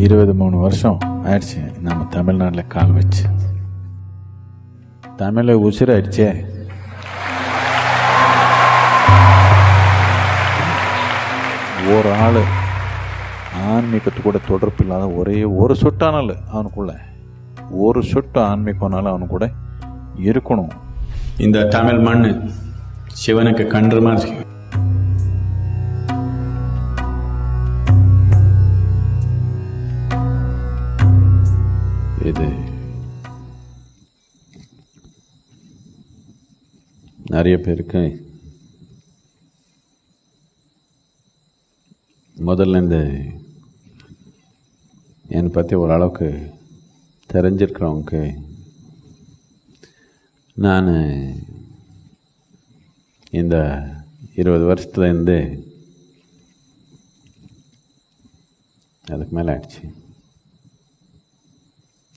இருபது மூணு வருஷம் ஆயிடுச்சு. நம்ம தமிழ்நாட்டில் கால் வச்சு. தமிழை உசிராயிடுச்சே. ஒரு ஆள் ஆன்மீகத்து கூட தொடர்பு இல்லாத ஒரே ஒரு சொட்டானாலும் அவனுக்குள்ள. ஒரு சொட்டு ஆன்மீகம்னாலும் அவனு கூட இருக்கணும். இந்த தமிழ் மண் சிவனுக்கு கன்று மாதிரி நிறைய பேருக்கு முதல்ல இந்த என்னை பற்றி ஓரளவுக்கு தெரிஞ்சிருக்கிறவங்க நான் இந்த இருபது வருஷத்துலேருந்து அதுக்கு மேலே ஆயிடுச்சு.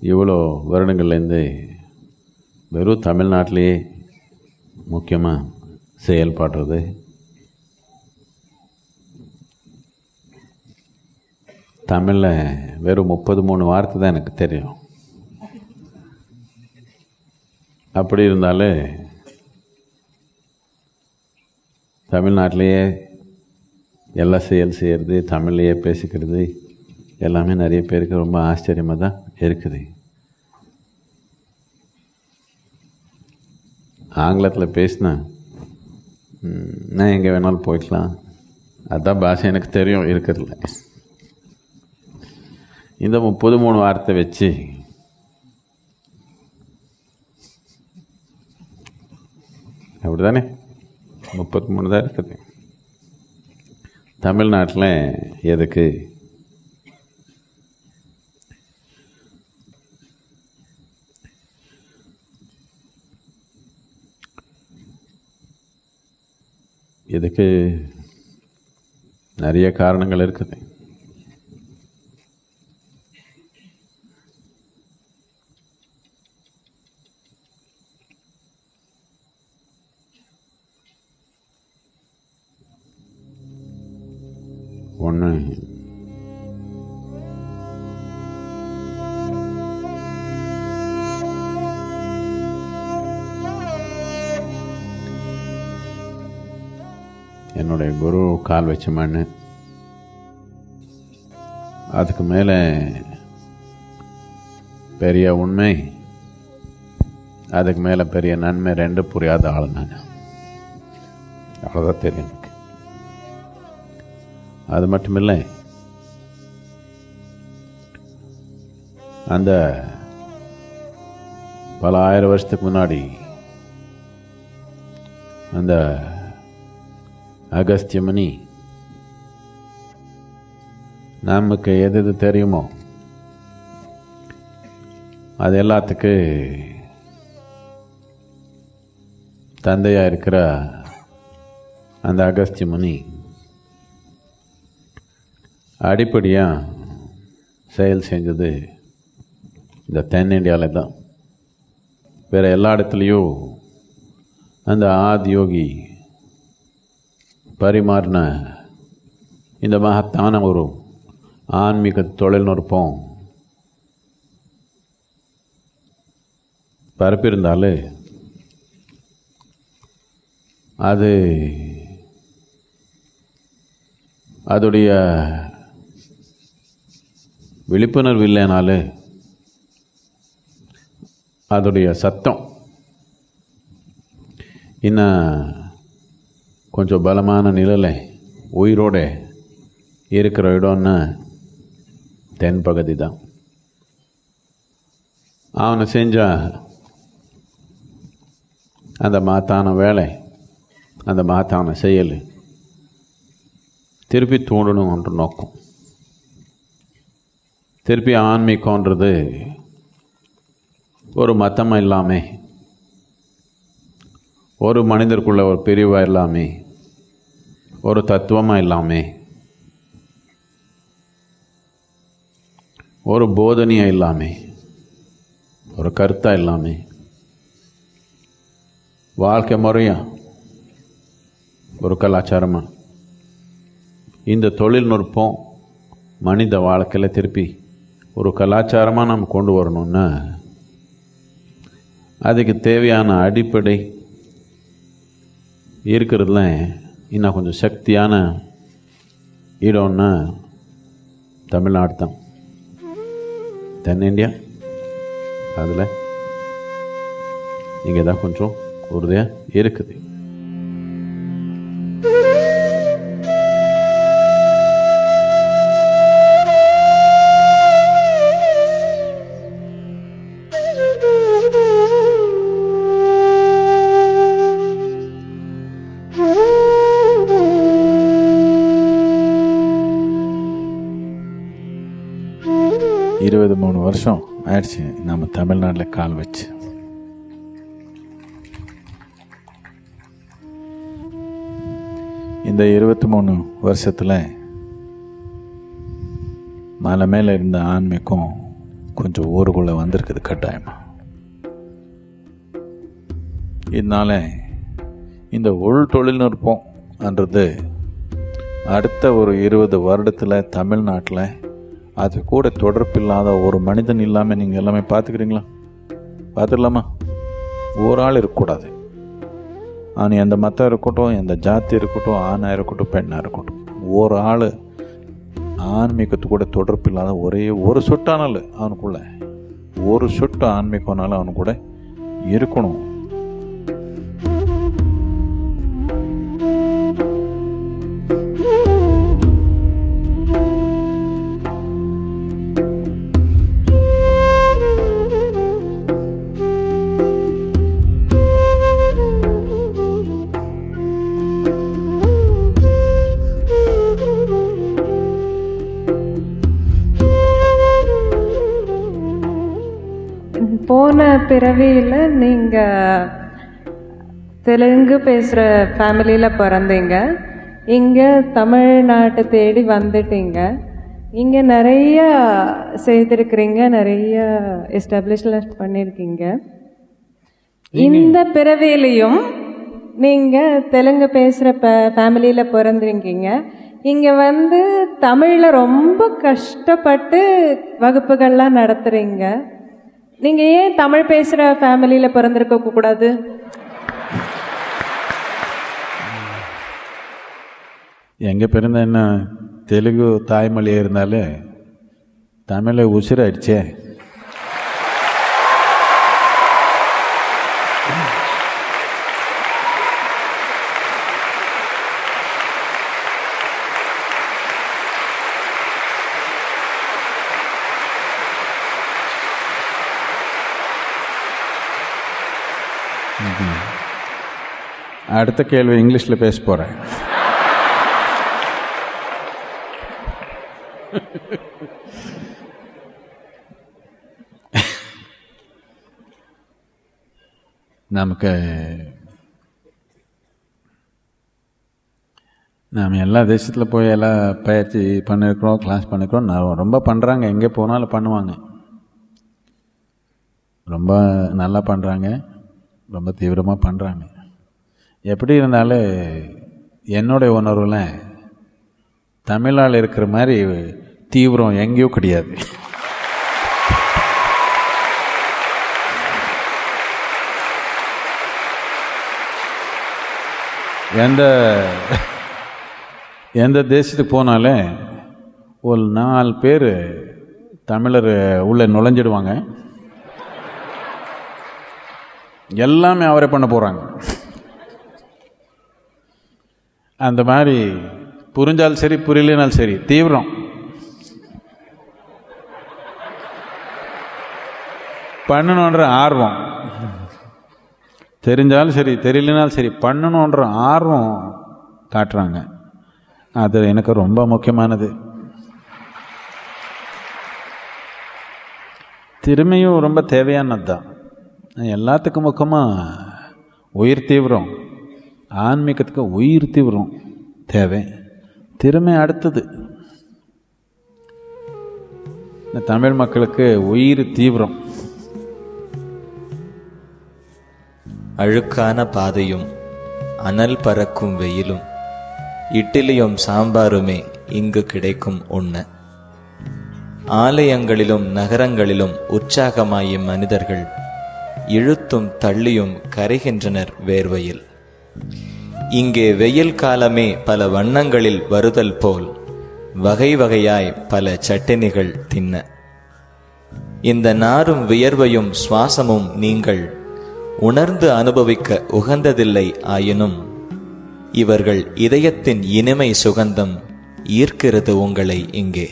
இவ்வளோ வருடங்கள்லேருந்து வெறும் தமிழ்நாட்டிலேயே முக்கியமாக செயல்படுறது? தமிழில் வெறும் முப்பது மூணு வார்த்தை தான் எனக்கு தெரியும். அப்படி இருந்தாலே தமிழ்நாட்டிலேயே எல்லா செயல் செய்கிறது தமிழ்லையே பேசிக்கிறது எல்லாமே நிறைய பேருக்கு ரொம்ப ஆச்சரியமாக தான் இருக்குது. ஆங்கிலத்தில் பேசினா நான் எங்கே வேணாலும் போய்க்கலாம். அதுதான் பாஷை எனக்கு தெரியும் இருக்கிறதுல. இந்த முப்பது மூணு வார்த்தை வச்சு அப்படி தானே முப்பத்தி மூணு தான் இருக்குது. தமிழ்நாட்டில் எதுக்கு இதுக்கு நிறைய காரணங்கள் இருக்குது. ஒன்று என்னுடைய குரு கால் வச்ச மண் அதுக்கு மேலே பெரிய உண்மை அதுக்கு மேலே பெரிய நன்மை ரெண்டு புரியாத ஆள் நான். அவ்வளோதான் தெரியும் எனக்கு. அது மட்டும் இல்லை அந்த பல ஆயிரம் வருஷத்துக்கு முன்னாடி அந்த அகஸ்தியமணி நமக்கு எது எது தெரியுமோ? அது எல்லாத்துக்கு தந்தையாக இருக்கிற அந்த அகஸ்திய முனி அடிப்படையாக செயல் செஞ்சது இந்த தென்னிந்தியாவில் தான். வேறு எல்லா இடத்துலையும் அந்த ஆதியோகி பரிமாறின இந்த மகத்தான ஒரு ஆன்மீக தொழில்நுட்பம் பரப்பியிருந்தாலே அது அதோடைய விழிப்புணர்வு இல்லைனாலே அதோடைய சத்தம் இன்னும் கொஞ்சம் பலமான நிழலை உயிரோட இருக்கிற இடம்னா தென்பகுதி தான். அவனை செஞ்ச அந்த மாத்தான வேலை அந்த மாத்தான செயல் திருப்பி தூண்டணுன்ற நோக்கம். திருப்பி ஆன்மீகன்றது ஒரு மத்தமாக இல்லாமல் ஒரு மனிதருக்குள்ள ஒரு பிரிவாக இல்லாமல் ஒரு தத்துவமாக இல்லாமல் ஒரு போதனையாக இல்லாமல் ஒரு கருத்தாக இல்லாமல் வாழ்க்கை முறையாக ஒரு கலாச்சாரமாக இந்த தொழில்நுட்பம் மனித வாழ்க்கையில் திருப்பி ஒரு கலாச்சாரமாக நம்ம கொண்டு வரணும்னா அதுக்கு தேவையான அடிப்படை இருக்கிறதுல இன்னும் கொஞ்சம் சக்தியான இடம்னா தமிழ்நாடு தான். தென்னிந்தியா அதில் இங்கே தான் கொஞ்சம் உறுதியாக இருக்குது. இருபது மூணு வருஷம் ஆயிடுச்சு. நம்ம தமிழ்நாட்டில் கால் வச்சு. இந்த இருபத்தி மூணு வருஷத்தில் மலை மேலே இருந்த ஆன்மீகம் கொஞ்சம் ஊருக்குள்ளே வந்திருக்குது கட்டாயமாக இதனால் இந்த உள் தொழில்நுட்பம்ன்றது அடுத்த ஒரு இருபது வருடத்தில் தமிழ்நாட்டில் அது கூட தொடர்பில்லாத ஒரு மனிதன் இல்லாமல் நீங்கள் எல்லாமே பார்த்துக்கிறீங்களா? பார்த்துடலாமா ஒரு ஆள் இருக்கக்கூடாது. அவன் எந்த மதம் இருக்கட்டும் எந்த ஜாதி இருக்கட்டும் ஆணாக இருக்கட்டும் பெண்ணாக இருக்கட்டும். ஒரு ஆள் ஆன்மீகத்து கூட தொடர்பு இல்லாத ஒரே ஒரு சொட்டானாலும் அவனுக்குள்ள. ஒரு சொட்டு ஆன்மீகம்னாலும் அவனு கூட இருக்கணும். பிறவியில் நீங்கள் தெலுங்கு பேசுகிற ஃபேமிலியில் பிறந்தீங்க. இங்கே தமிழ்நாட்டை தேடி வந்துட்டீங்க. இங்கே நிறைய செய்திருக்கிறீங்க நிறைய எஸ்டாப்ளிஷ்மெண்ட் பண்ணியிருக்கீங்க இந்த பிறவிலையும் நீங்கள் தெலுங்கு பேசுகிற ப ஃபேமிலியில் பிறந்திருக்கீங்க. இங்கே வந்து தமிழில் ரொம்ப கஷ்டப்பட்டு வகுப்புகள்லாம் நடத்துகிறீங்க நீங்கள் ஏன் தமிழ் பேசுகிற ஃபேமிலியில் பிறந்திருக்க கூடாது? எங்கே பிறந்த என்ன தெலுங்கு தாய்மொழியாக இருந்தாலே தமிழை உசிராயிடுச்சே. அடுத்த கேள்வி இங்கிலீஷில் பேச போகிறேன் நமக்கு நாம் எல்லா தேசத்தில் போய் எல்லாம் பயிற்சி பண்ணியிருக்கிறோம் கிளாஸ் பண்ணிருக்கிறோம். நான் ரொம்ப பண்ணுறாங்க எங்கே போனாலும் பண்ணுவாங்க. ரொம்ப நல்லா பண்ணுறாங்க ரொம்ப தீவிரமாக பண்ணுறாங்க எப்படி இருந்தாலும் என்னுடைய உணர்வில் தமிழால் இருக்கிற மாதிரி தீவிரம் எங்கேயோ கிடையாது. எந்த எந்த தேசத்துக்கு போனாலே ஒரு நாலு பேர் தமிழர் உள்ளே நுழைஞ்சிடுவாங்க. எல்லாமே அவரே பண்ண போகிறாங்க அந்த மாதிரி புரிஞ்சாலும் சரி புரியலனாலும் சரி தீவிரம். பண்ணணுன்ற ஆர்வம். தெரிஞ்சாலும் சரி தெரியலனாலும் சரி பண்ணணுன்ற ஆர்வம் காட்டுறாங்க. அது எனக்கு ரொம்ப முக்கியமானது. திறமையும் ரொம்ப தேவையானது தான் எல்லாத்துக்கும் முக்கியமாக உயிர் தீவிரம். ஆன்மீகத்துக்கு உயிர் தீவிரம் தேவை. திறமை அடுத்தது. இந்த தமிழ் மக்களுக்கு உயிர் தீவிரம். அழுக்கான பாதையும் அனல் பறக்கும் வெயிலும் இட்லியும் சாம்பாருமே இங்கு கிடைக்கும் உண்ண. ஆலயங்களிலும் நகரங்களிலும் உற்சாகமாயும் மனிதர்கள் இழுத்தும் தள்ளியும் கரைகின்றனர் வேர்வையில். இங்கே வெயில் காலமே பல வண்ணங்களில் வருதல் போல் வகை வகையாய் பல சட்டினிகள் தின்ன. இந்த நாரும் வியர்வையும் சுவாசமும் நீங்கள் உணர்ந்து அனுபவிக்க உகந்ததில்லை ஆயினும் இவர்கள் இதயத்தின் இனிமை சுகந்தம் ஈர்க்கிறது உங்களை இங்கே.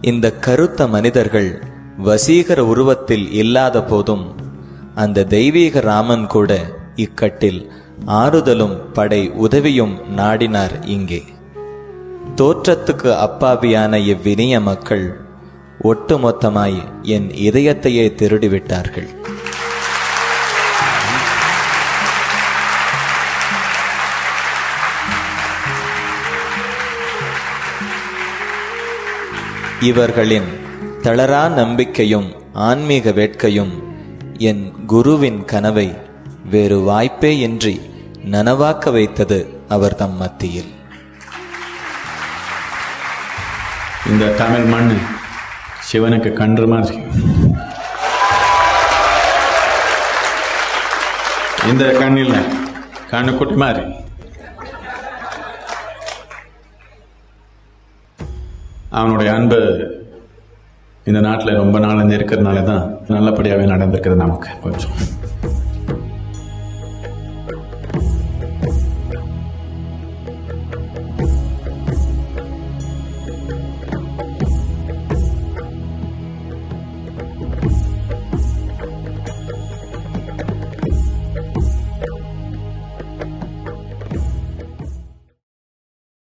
இந்த கருத்த மனிதர்கள் வசீகர உருவத்தில் இல்லாத போதும் அந்த தெய்வீக ராமன் கூட இக்கட்டில் ஆறுதலும் படை உதவியும் நாடினார் இங்கே. தோற்றத்துக்கு அப்பாவியான இவ்வினிய மக்கள் ஒட்டுமொத்தமாய் என் இதயத்தையே திருடிவிட்டார்கள். இவர்களின் தளரா நம்பிக்கையும் ஆன்மீக வேட்கையும் என் குருவின் கனவை வேறு வாய்ப்பே இன்றி நனவாக்க வைத்தது அவர் தம் மத்தியில். இந்த தமிழ் மண் சிவனுக்கு கன்று மாதிரி. இந்த கண்ணில் கண்ணுக்குட்டி மாதிரி. அவனுடைய அன்பு இந்த நாட்டில் ரொம்ப நாள் இருக்கிறதுனால தான் நல்லபடியாகவே நடந்திருக்குது நமக்கு. கொஞ்சம்.